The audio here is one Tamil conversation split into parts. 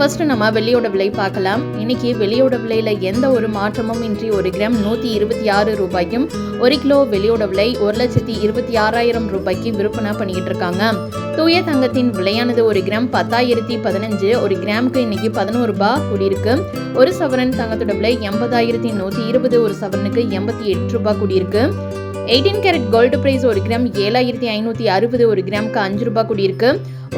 ஃபர்ஸ்ட் நம்ம வெள்ளியோட விலை பார்க்கலாம். இன்னைக்கு வெள்ளியோட விலையில எந்த ஒரு மாற்றமும் இன்றி ஒரு கிராம் நூற்றி இருபத்தி ஆறு ரூபாய்க்கும் ஒரு கிலோ வெளியோட விலை ஒரு லட்சத்தி இருபத்தி ஆறாயிரம் ரூபாய்க்கு விற்பனை பண்ணிக்கிட்டு இருக்காங்க. தூய தங்கத்தின் விலையானது ஒரு கிராம் பத்தாயிரத்தி பதினஞ்சு ஒரு கிராமுக்கு இன்னைக்கு பதினோரு ரூபாய் கூடியிருக்கு. ஒரு சவரன் தங்கத்தோட விலை எண்பதாயிரத்தி நூற்றி இருபது ஒரு சவரனுக்கு எண்பத்தி எட்டு ரூபாய் கூடியிருக்கு. எயிட்டீன் கேரட் கோல்டு பிரைஸ் ஒரு கிராம் ஏழாயிரத்தி ஐநூற்றி அறுபது ஒரு கிராமுக்கு அஞ்சு ரூபாய் கூடியிருக்கு.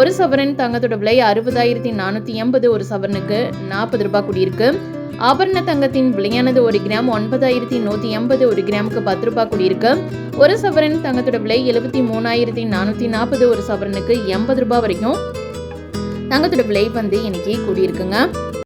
ஒரு சவரன் தங்கத்தோட விலை அறுபதாயிரத்தி நானூற்றி எண்பது ஒரு சவரனுக்கு நாற்பது ரூபாய் கூடியிருக்கு. ஆபரண தங்கத்தின் விலையானது ஒரு கிராம் ஒன்பதாயிரத்தி நூற்றி எண்பது ஒரு கிராமுக்கு பத்து ரூபாய் கூடியிருக்கு. ஒரு சவரன் தங்கத்தோட விலை எழுபத்தி மூணாயிரத்தி நானூற்றி நாற்பது ஒரு சவரனுக்கு எண்பது ரூபாய் வரைக்கும். தங்கத்தோட விலை வந்து இன்னைக்கு கூடியிருக்குங்க.